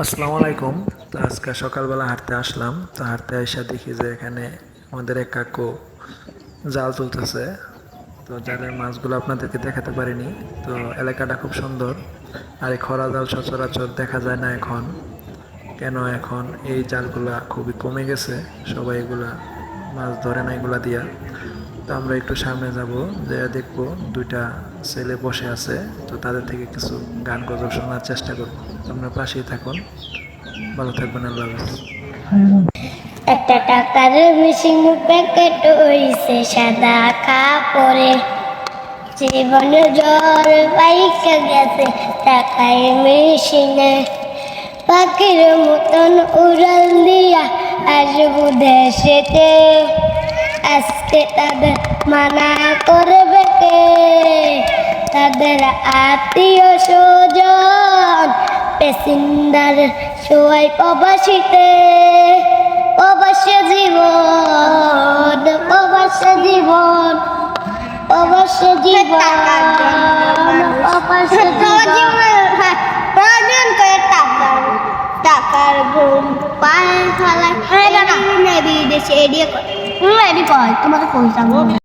আসসালামু আলাইকুম। তো আজকে সকালবেলা হাঁটতে আসলাম। তো হাঁটতে এসে দেখি যে এখানে আমাদের এক কাকু জাল তুলতেছে। তো জালের মাছগুলো আপনাদেরকে দেখাতে পারিনি। তো এলাকাটা খুব সুন্দর। আর এই খরা জাল সচরাচর দেখা যায় না এখন। কেন এখন এই জালগুলা খুবই কমে গেছে। সবাই এগুলা মাছ ধরে না এগুলা দিয়া। তো আমরা একটু সামনে যাব যে দেখব দুইটা ছেলে বসে আছে, তো তাদের থেকে কিছু গান গজল শোনার চেষ্টা করব। আপনার পাশেই থাকুন। ভালো থাকবেন, আল্লাহ একটা টাকার মেশিন প্যাকেট হইছে, সাদা কাপড়ে। জীবনে জ্বর বাইকে গেছে টাকায় মেশিনে পাখির মতন উড়াল দিয়া আসব দেশেতে। আজকে তাদের মানা করবে কে? তাদের আত্মীয় স্বজন পেসিন্দার সবাই প্রবাসীতে। প্রবাস জীবন প্রবাস জীবন প্রবাস জীবন প্রবাস জীবন। প্রয়োজন করে টাকার টাকার ফেলায় নেবি দেশে এডিয়ে করে। এডি কয় তোমাকে কইতাম